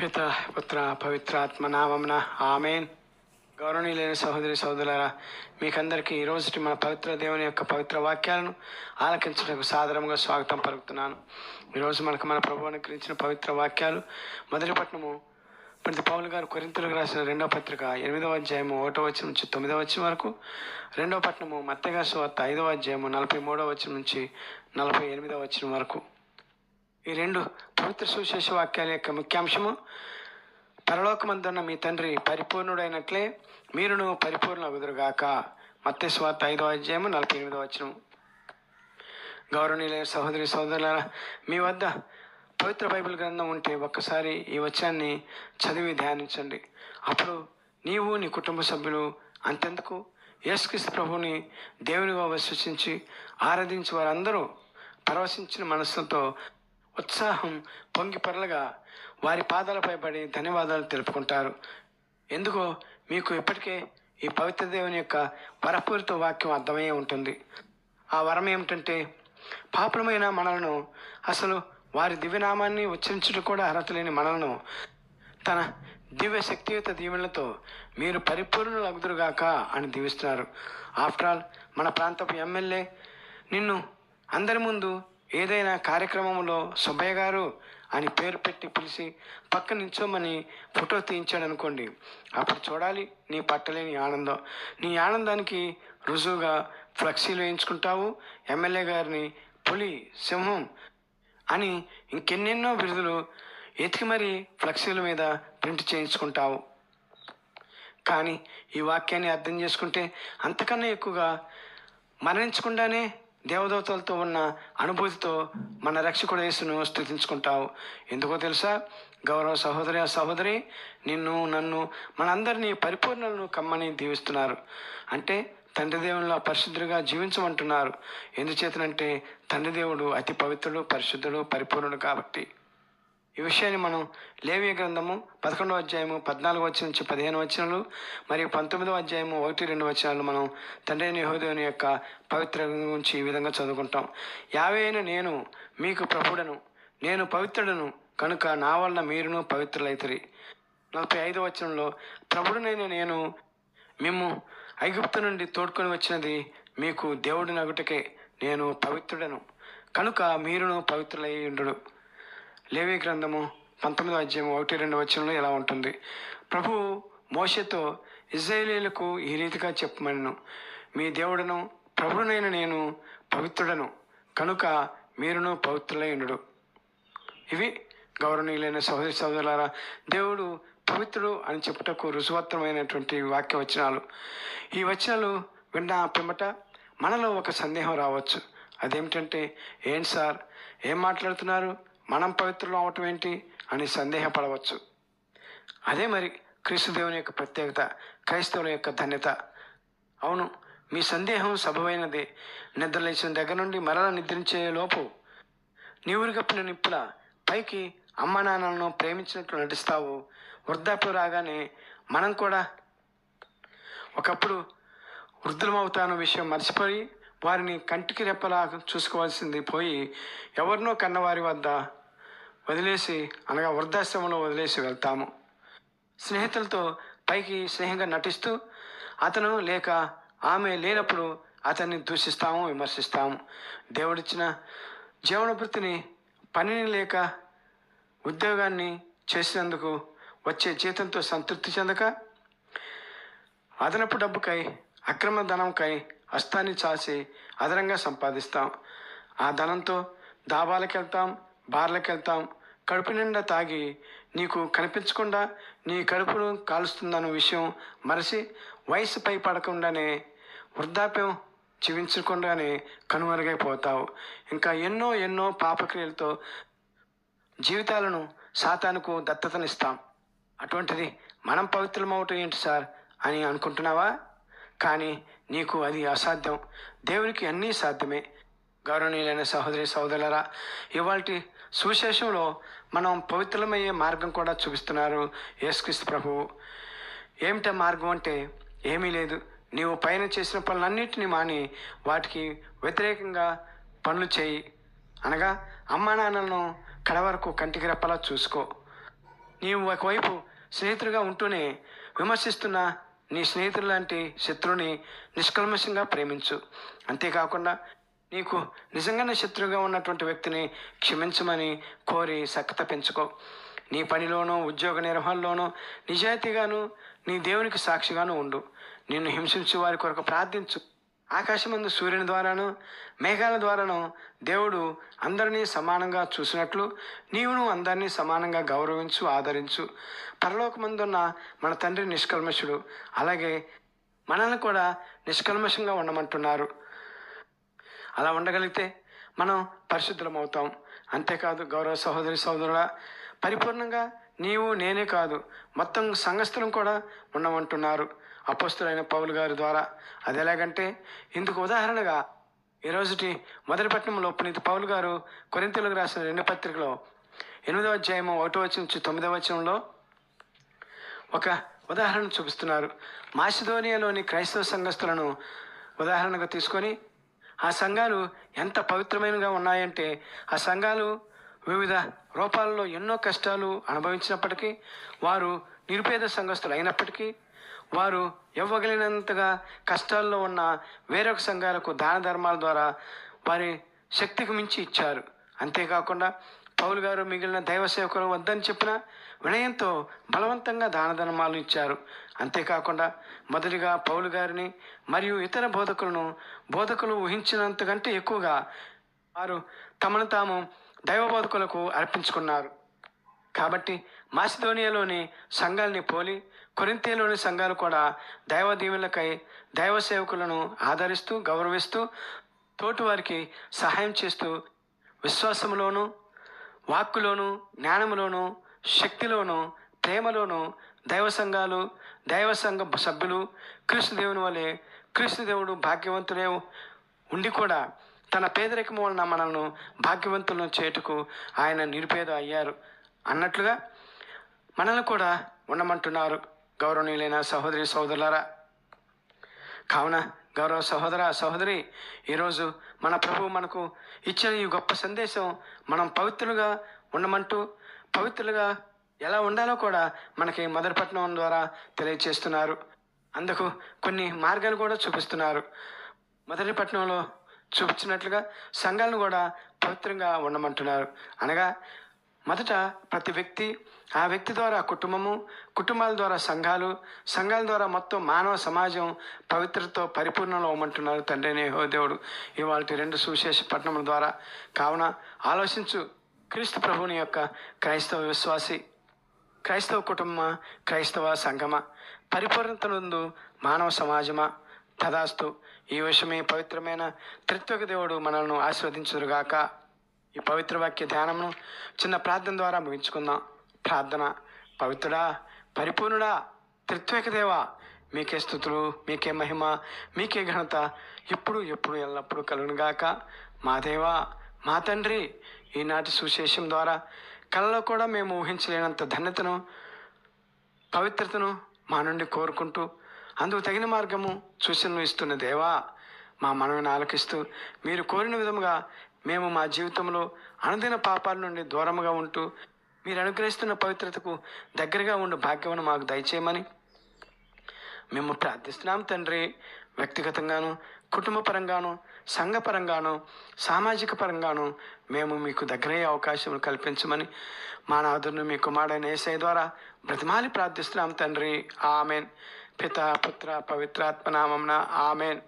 పిత పుత్ర పవిత్రాత్మ నామమున ఆమెన్. గౌరవనీయులైన సహోదరి సహోదరులారా మీకందరికీ ఈ మన పవిత్ర దేవుని యొక్క పవిత్ర వాక్యాలను ఆలకించడానికి సాదరంగా స్వాగతం పలుకుతున్నాను. ఈరోజు మనకు మన ప్రభు అనుగ్రహించిన పవిత్ర వాక్యాలు మొదటి పట్టణము ప్రతి పౌలు గారు కొరింతలకు రాసిన రెండవ పత్రిక ఎనిమిదవ అధ్యాయము ఒకటో వచ్చిన నుంచి తొమ్మిదవ వచ్చిన వరకు రెండవ పట్టణము మత్తగా సువార్త ఐదవ అధ్యాయము నలభై మూడవ వచ్చిన నుంచి నలభై ఎనిమిదవ వచ్చిన వరకు. ఈ రెండు పవిత్ర సుశేష వాక్యాల యొక్క ముఖ్యాంశము. పరలోకమందున్న మీ తండ్రి పరిపూర్ణుడైనట్లే మీరును పరిపూర్ణ అగుదురుగాక మత్తే స్వార్థ ఐదో అధ్యాయము నలభై ఎనిమిదో వచనం గౌరవనీయులైన సహోదరి సహోదరులారా మీ వద్ద పవిత్ర బైబిల్ గ్రంథం ఉంటే ఒక్కసారి ఈ వచనాన్ని చదివి ధ్యానించండి. అప్పుడు నీవు నీ కుటుంబ సభ్యులు అంతెందుకు? యేసుక్రీస్తు ప్రభుని దేవునిగా విశ్వసించి ఆరాధించి వారందరూ పరవశించిన మనస్సుతో ఉత్సాహం పొంగి పొరలుగా వారి పాదాలపై పడి ధన్యవాదాలు తెలుపుకుంటారు. ఎందుకో మీకు ఇప్పటికే ఈ పవిత్ర దేవుని యొక్క వరపూరిత వాక్యం అర్థమయ్యే ఉంటుంది. ఆ వరం ఏమిటంటే పాపులమైన మనలను అసలు వారి దివ్యనామాన్ని ఉచ్చరించడం కూడా అర్హత లేని మనలను తన దివ్య శక్తియుత దీవెనలతో మీరు పరిపూర్ణులు అగుదురుగాక అని దీవిస్తున్నారు. ఆఫ్టర్ ఆల్ మన ప్రాంతపు ఎమ్మెల్యే నిన్ను అందరి ముందు ఏదైనా కార్యక్రమంలో సుబ్బయ్య గారు అని పేరు పెట్టి పిలిచి పక్క నించోమని ఫోటో తీయించాడు అనుకోండి అప్పుడు చూడాలి నీ పట్టలేని ఆనందం. నీ ఆనందానికి రుజువుగా ఫ్లెక్సీలు వేయించుకుంటావు ఎమ్మెల్యే గారిని పులి సింహం అని ఇంకెన్నెన్నో బిరుదులు ఎతికి మరీ ఫ్లెక్సీల మీద ప్రింట్ చేయించుకుంటావు. కానీ ఈ వాక్యాన్ని అర్థం చేసుకుంటే అంతకన్నా ఎక్కువగా మరణించకుండానే దేవదూతలతో ఉన్న అనుభూతితో మన రక్షకుడు యేసును స్థుతించుకుంటావు ఎందుకో తెలుసా? గౌరవ సహోదరి సహోదరి నిన్ను నన్ను మనందరినీ పరిపూర్ణలను కమ్మని దీవిస్తున్నారు. అంటే తండ్రి దేవునిలో పరిశుద్ధుడిగా జీవించమంటున్నారు. ఎందుచేతనంటే తండ్రి దేవుడు అతి పవిత్రుడు పరిశుద్ధుడు పరిపూర్ణుడు కాబట్టి. ఈ విషయాన్ని మనం లేవియ గ్రంథము పదకొండవ అధ్యాయము పద్నాలుగు వచ్చిన నుంచి పదిహేను వచనాలు మరియు పంతొమ్మిదవ అధ్యాయము ఒకటి రెండు వచనాలు మనం తండ్రి అయిన యొక్క పవిత్ర గురించి ఈ విధంగా చదువుకుంటాం. యావే నేను మీకు ప్రభుడను నేను పవిత్రుడను కనుక నా వల్ల మీరును పవిత్రులైతరి. నలభై ఐదవ వచనంలో ప్రభుడునైన నేను మేము ఐగుప్తు నుండి తోడుకొని వచ్చినది మీకు దేవుడి నగుటకే నేను పవిత్రుడను కనుక మీరును పవిత్రులై ఉండు లేవి గ్రంథము పంతొమ్మిదో అధ్యాయం ఒకటి రెండు వచనంలో ఇలా ఉంటుంది? ప్రభు మోషతో ఇజ్రాయేలీలకు ఈ రీతిగా చెప్పమను మీ దేవుడను ప్రభుడునైన నేను పవిత్రుడను కనుక మీరును పవిత్రులైనడు ఇవి గౌరవనీయులైన సహోదరి సహోదరులారా దేవుడు పవిత్రుడు అని చెప్పుటకు రుజువత్తమైనటువంటి వాక్య వచనాలు ఈ వచనాలు విన్న పిమ్మట మనలో ఒక సందేహం రావచ్చు. అదేమిటంటే ఏం సార్? ఏం మాట్లాడుతున్నారు? మనం పవిత్రులు అవటం ఏంటి అని సందేహపడవచ్చు. అదే మరి క్రీస్తు దేవుని యొక్క ప్రత్యేకత క్రైస్తవుల యొక్క ధన్యత. అవును మీ సందేహం సభమైనది నిద్రలేచిన దగ్గర నుండి మరల నిద్రించే లోపు నీవురు కప్పిన నిప్పుల పైకి అమ్మ నాన్నలను ప్రేమించినట్లు నటిస్తావు. వృద్ధాప్యం రాగానే మనం కూడా ఒకప్పుడు వృద్ధులమవుతాను విషయం మర్చిపోయి వారిని కంటికి రెప్పలా చూసుకోవాల్సింది పోయి ఎవరినో కన్నవారి వద్ద వదిలేసి అనగా వృద్ధాశ్రమంలో వదిలేసి వెళ్తాము. స్నేహితులతో పైకి స్నేహంగా నటిస్తూ అతను లేక ఆమె లేనప్పుడు అతన్ని దూషిస్తాము విమర్శిస్తాము. దేవుడిచ్చిన జీవనభృతిని పనిని లేక ఉద్యోగాన్ని చేసినందుకు వచ్చే జీతంతో సంతృప్తి చెందక అదనపు డబ్బుకై అక్రమ ధనంకై హస్తాన్ని చాచి అదనంగా సంపాదిస్తాం. ఆ ధనంతో దాబాలకు వెళ్తాం బార్లకు వెళ్తాం కడుపు నిండా తాగి నీకు కనిపించకుండా నీ కడుపును కాలుస్తుందన్న విషయం మరచి వయసుపై పడకుండానే వృద్ధాప్యం జీవించకుండానే కనుమరుగైపోతావు. ఇంకా ఎన్నో ఎన్నో పాపక్రియలతో జీవితాలను సాతానుకు దత్తతనిస్తాం. అటువంటిది మనం పవిత్రమవటం ఏంటి సార్ అని అనుకుంటున్నావా? కానీ నీకు అది అసాధ్యం. దేవునికి అన్నీ సాధ్యమే. గౌరవనీయులైన సహోదరి సహోదరులరా ఇవాటి సువిశేషంలో మనం పవిత్రమయ్యే మార్గం కూడా చూపిస్తున్నారు యేసుక్రీస్తు ప్రభువు ఏమిటా మార్గం అంటే ఏమీ లేదు. నీవు పైన చేసిన పనులన్నింటినీ మాని వాటికి వ్యతిరేకంగా పనులు చేయి. అనగా అమ్మా నాన్నలను కడ వరకు కంటికి రెప్పలా చూసుకో. నీవు ఒకవైపు స్నేహితుడిగా ఉంటూనే విమర్శిస్తున్న నీ స్నేహితులు లాంటి శత్రువుని నిష్కల్మషంగా ప్రేమించు. అంతేకాకుండా నీకు నిజంగానే శత్రువుగా ఉన్నటువంటి వ్యక్తిని క్షమించమని కోరి సఖ్యత పెంచుకో. నీ పనిలోనూ ఉద్యోగ నిర్వహణలోనూ నిజాయితీగాను నీ దేవునికి సాక్షిగాను ఉండు. నిన్ను హింసించు వారి కొరకు ప్రార్థించు. ఆకాశమందు సూర్యుని ద్వారాను మేఘాల ద్వారాను దేవుడు అందరినీ సమానంగా చూసినట్లు నీవును అందరినీ సమానంగా గౌరవించు ఆదరించు. పరలోకమందున్న మన తండ్రి నిష్కల్మషుడు. అలాగే మనల్ని కూడా నిష్కల్మషంగా ఉండమంటున్నారు. అలా ఉండగలిగితే మనం పరిశుద్ధులం అవుతాం అంతేకాదు గౌరవ సహోదరి సహోదరుల పరిపూర్ణంగా నీవు నేనే కాదు మొత్తం సంఘస్థలం కూడా ఉండమంటున్నారు అపస్తులైన పౌలు గారి ద్వారా. అది ఎలాగంటే ఇందుకు ఉదాహరణగా ఈ రోజుటి మొదటి పట్టణంలో పునీత పౌలు గారు కొరింతలకు రాసిన రెండు పత్రికలో ఎనిమిదవ అధ్యాయము ఒకటో వచ్చిన నుంచి తొమ్మిదవ వచనంలో ఒక ఉదాహరణ చూపిస్తున్నారు. మాసిధోనియాలోని క్రైస్తవ సంఘస్థులను ఉదాహరణగా తీసుకొని ఆ సంఘాలు ఎంత పవిత్రమైనగా ఉన్నాయంటే ఆ సంఘాలు వివిధ రూపాలలో ఎన్నో కష్టాలు అనుభవించినప్పటికీ వారు నిరుపేద సంఘస్థులు అయినప్పటికీ వారు ఇవ్వగలిగినంతగా కష్టాల్లో ఉన్న వేరొక సంఘాలకు దాన ధర్మాల ద్వారా వారి శక్తికి మించి ఇచ్చారు. అంతేకాకుండా పౌలు గారు మిగిలిన దైవ సేవకులు వద్దని చెప్పిన వినయంతో బలవంతంగా దాన ధర్మాలు ఇచ్చారు. అంతేకాకుండా మొదటిగా పౌలు గారిని మరియు ఇతర బోధకులను బోధకులు ఊహించినంతకంటే ఎక్కువగా వారు తమను తాము దైవ బోధకులకు అర్పించుకున్నారు. కాబట్టి మాసిధోనియాలోని సంఘాలని పోలి కొరింతేలోని సంఘాలు కూడా దైవ దీవులకై దైవ సేవకులను ఆదరిస్తూ గౌరవిస్తూ తోటివారికి సహాయం చేస్తూ విశ్వాసంలోనూ వాక్కులోను జ్ఞానములోను శక్తిలోను ప్రేమలోను దైవ సంఘాలు దైవ సంఘ సభ్యులు కృష్ణదేవుని వలె కృష్ణదేవుడు భాగ్యవంతుడే ఉండి కూడా తన పేదరికం వలన మనల్ని భాగ్యవంతులను చేటుకు ఆయన నిరుపేద అయ్యారు అన్నట్లుగా మనల్ని కూడా ఉండమంటున్నారు గౌరవనీయులైన సహోదరి సోదరులారా కావున గౌరవ సహోదర సహోదరి ఈరోజు మన ప్రభు మనకు ఇచ్చిన ఈ గొప్ప సందేశం మనం పవిత్రులుగా ఉండమంటూ పవిత్రులుగా ఎలా ఉండాలో కూడా మనకి మొదటి ద్వారా తెలియచేస్తున్నారు. అందుకు కొన్ని మార్గాలు కూడా చూపిస్తున్నారు. మొదటి పట్టణంలో చూపించినట్లుగా సంఘాలను కూడా పవిత్రంగా ఉండమంటున్నారు. అనగా మొదట ప్రతి వ్యక్తి ఆ వ్యక్తి ద్వారా కుటుంబము కుటుంబాల ద్వారా సంఘాలు సంఘాల ద్వారా మొత్తం మానవ సమాజం పవిత్రతో పరిపూర్ణంలో అవ్వమంటున్నారు తండ్రి నేహో దేవుడు. ఇవాళ రెండు సువిశేష పట్టణముల ద్వారా కావున ఆలోచించు క్రీస్తు ప్రభుని యొక్క క్రైస్తవ విశ్వాసి క్రైస్తవ కుటుంబ క్రైస్తవ సంఘమా? పరిపూర్ణత నందు మానవ సమాజమా? తదాస్తు ఈ విషయమే పవిత్రమైన త్రిత్వక దేవుడు మనల్ని ఆశీర్వదించుదురుగాక. ఈ పవిత్ర వాక్య ధ్యానమును చిన్న ప్రార్థన ద్వారా ముగించుకుందాం. ప్రార్థన పవిత్రుడా పరిపూర్ణుడా త్రిత్వేక దేవా మీకే స్థుతులు మీకే మహిమ మీకే ఘనత ఇప్పుడు ఎప్పుడు ఎల్లప్పుడూ కలుగునుగాక మా దేవా మా తండ్రి ఈనాటి సుశేషం ద్వారా కళ్ళలో కూడా మేము ఊహించలేనంత ధన్యతను పవిత్రతను మా నుండి కోరుకుంటూ అందుకు తగిన మార్గము సూచనలు ఇస్తున్న దేవా మా మనవిని ఆలకిస్తూ మీరు కోరిన విధముగా మేము మా జీవితంలో అనుదిన పాపాల నుండి దూరముగా ఉంటూ మీరు అనుగ్రహిస్తున్న పవిత్రతకు దగ్గరగా ఉండే భాగ్యమును మాకు దయచేయమని మేము ప్రార్థిస్తున్నాం తండ్రి. వ్యక్తిగతంగాను కుటుంబ పరంగాను సామాజిక పరంగాను మేము మీకు దగ్గరయ్యే అవకాశం కల్పించమని మా నాదును మీ కుమారుడైన ఏసై ద్వారా బ్రతిమాలి ప్రార్థిస్తున్నాం తండ్రి. ఆమెన్. పిత పుత్ర పవిత్రాత్మనామం ఆమెన్.